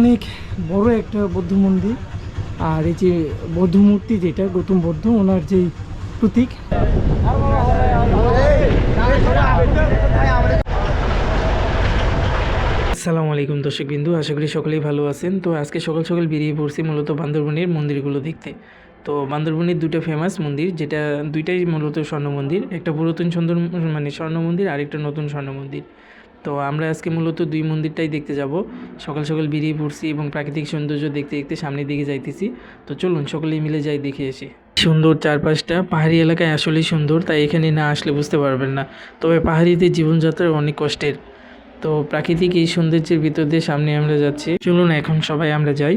অনেক বড় একটা বৌদ্ধ মন্দির। আর এই যে বৌদ্ধ মূর্তি যেটা, গৌতম বৌদ্ধ, ওনার যেই প্রতীক। আসসালামু আলাইকুম দর্শক বিন্দু, আশা করি সকলেই ভালো আছেন। তো আজকে সকাল সকাল বেরিয়ে পড়ছি মূলত বান্দরবনের মন্দিরগুলো দেখতে। তো বান্দরবনের দুটো ফেমাস মন্দির, যেটা দুইটাই মূলত স্বর্ণ মন্দির, একটা পুরাতন সুন্দর মানে স্বর্ণ মন্দির আর একটা নতুন স্বর্ণ মন্দির। তো আমরা আজকে মূলত দুই মন্দিরটাই দেখতে যাব। সকাল সকাল বেরিয়ে পড়ছি এবং প্রাকৃতিক সৌন্দর্য দেখতে দেখতে সামনের দিকে যাইতেছি। তো চলুন সকলেই মিলে যাই, দেখে এসে সুন্দর চারপাশটা, পাহাড়ি এলাকায় আসলেই সুন্দর, তাই এখানে না আসলে বুঝতে পারবেন না। তবে পাহাড়িতে জীবনযাত্রা অনেক কষ্টের। তো প্রাকৃতিক এই সৌন্দর্যের ভিতর দিয়ে সামনে আমরা যাচ্ছি। চলুন এখন সবাই আমরা যাই।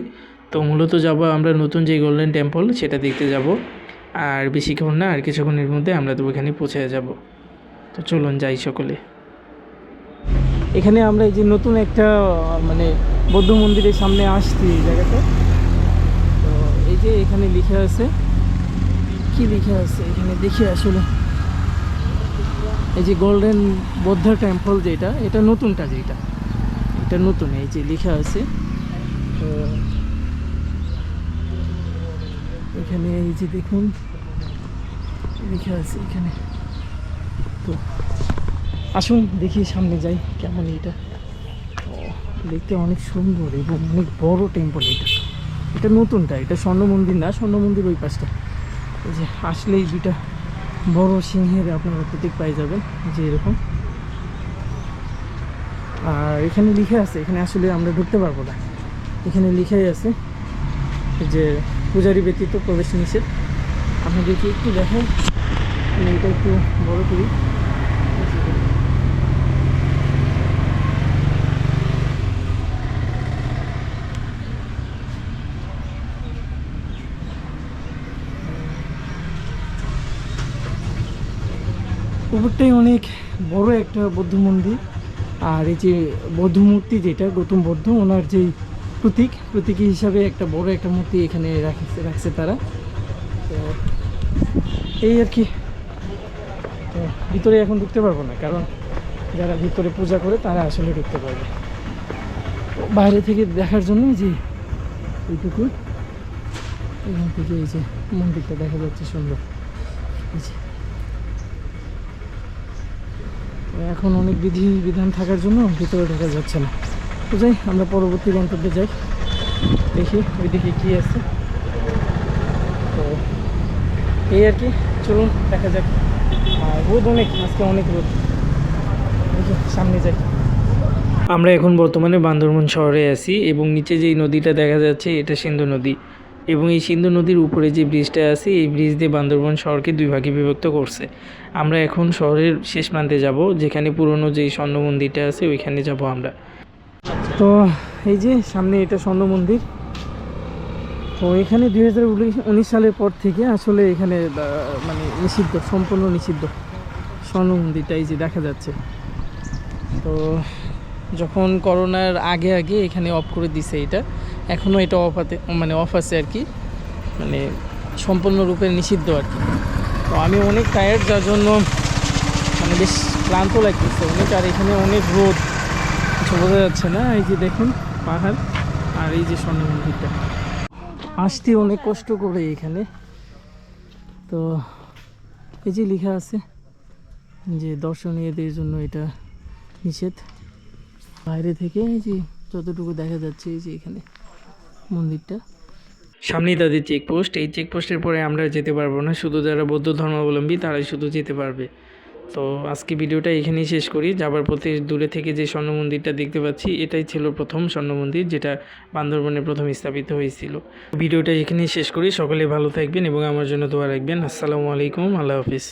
তো মূলত যাব আমরা নতুন যে গোল্ডেন টেম্পল সেটা দেখতে যাব। আর বেশিক্ষণ না, আর কিছুক্ষণের মধ্যে আমরা তো ওখানে পৌঁছে যাব। তো চলুন যাই সকলে। এখানে আমরা এই যে নতুন একটা মানে বৌদ্ধ মন্দিরের সামনে আসছি এই জায়গাতে। তো এই যে এখানে লিখে আছে, কি লিখে আছে? এখানে দেখি আসলে। এই যে গোল্ডেন বৌদ্ধ টেম্পল যেটা, এটা নতুনটা যেটা। এটা নতুন, এই যে লেখা আছে। তো এখানে এই যে দেখুন, লেখা আছে এখানে। তো আসুন, দেখি সামনে যাই, কেমন এটা দেখতে অনেক সুন্দর এবং অনেক বড় টেম্পল এটা। এটা নতুনটা, এটা স্বর্ণ মন্দির না, স্বর্ণ মন্দির ওই পাশটা। এই যে, আসলেই দুইটা বড় সিংহের আপনারা প্রতীক পাই যাবেন, যে এরকম। আর এখানে লিখে আছে, এখানে আসলে আমরা ঢুকতে পারব না। এখানে লিখাই আছে যে, পূজারি ব্যতীত প্রবেশ নিষেধ। আপনাদেরকে একটু দেখেন এটা একটু বড় করি। উপরটাই অনেক বড় একটা বৌদ্ধ মন্দির। আর এই যে বৌদ্ধ মূর্তি যেটা, গৌতম বৌদ্ধ, ওনার যেই প্রতীক, প্রতীকী হিসাবে একটা বড় একটা মূর্তি এখানে রাখছে রাখছে তারা। তো এই আর কি। ভিতরে এখন ঢুকতে পারব না, কারণ যারা ভিতরে পূজা করে তারা আসলে ঢুকতে পারবে। বাইরে থেকে দেখার জন্য যে এইটুকু এখান থেকে এই যে মন্দিরটা দেখা যাচ্ছে সুন্দর। এই যে তো এখন অনেক বিধি বিধান থাকার জন্য ভিতরে ঢোকা যাচ্ছে না। তো যাই, আমরা পরবর্তী গন্তব্যে যাই। দেখি ওইদিকে কী আছে। তো এই আর কি, চলুন দেখা যাক। আর রোদ অনেক, আজকে অনেক রোদ। সামনে যাই। আমরা এখন বর্তমানে বান্দরবন শহরে আছি এবং নিচে যেই নদীটা দেখা যাচ্ছে, এটা সিন্ধু নদী। এবং এই সিন্ধু নদীর উপরে যে ব্রিজটা আছে, এই ব্রিজ দিয়ে বান্দরবন শহরকে দুই ভাগে বিভক্ত করছে। আমরা এখন শহরের শেষ প্রান্তে যাব, যেখানে পুরনো যেই স্বর্ণ মন্দিরটা আছে, ওইখানে যাব আমরা। তো এই যে সামনে এটা স্বর্ণ মন্দির। তো এখানে দুই হাজার উনিশ সালের পর থেকে আসলে এখানে মানে নিষিদ্ধ, সম্পূর্ণ নিষিদ্ধ স্বর্ণ মন্দিরটা এই যে দেখা যাচ্ছে। তো যখন করোনার আগে আগে এখানে অফ করে দিছে এটা এখনও এটা অফ মানে অফ আছে আর কি মানে সম্পূর্ণরূপে নিষিদ্ধ আর কি। তো আমি অনেক টায়ার্ড যার জন্য মানে বেশ ক্লান্ত লাগতেছে। অনেক, আর এখানে অনেক রোদ। কিছু বোঝা যাচ্ছে না, এই যে দেখুন পাহাড় আর এই যে স্বর্ণ মন্দিরটা। আসতে অনেক কষ্ট করে এখানে। তো এই যে লেখা আছে যে দর্শনীয়দের জন্য এটা নিষেধ। বাইরে থেকে এই যে যতটুকু দেখা যাচ্ছে এই যে এখানে। মন্দিরটা। সামনেই তাদের চেকপোস্ট এই চেকপোস্টের পরে আমরা যেতে পারব না। শুধু যারা বৌদ্ধ ধর্মাবলম্বী, তারাই শুধু যেতে পারবে। তো আজকে ভিডিওটা এখানেই শেষ করি। যাবার পথে দূরে থেকে যে স্বর্ণ মন্দিরটা দেখতে পাচ্ছি, এটাই ছিল প্রথম স্বর্ণ মন্দির, যেটা বান্দরবনে প্রথম স্থাপিত হয়েছিল। ভিডিওটা এখানেই শেষ করি। সকলে ভালো থাকবেন এবং আমার জন্য দোয়া রাখবেন। আসসালামু আলাইকুম। আল্লাহ হাফিজ।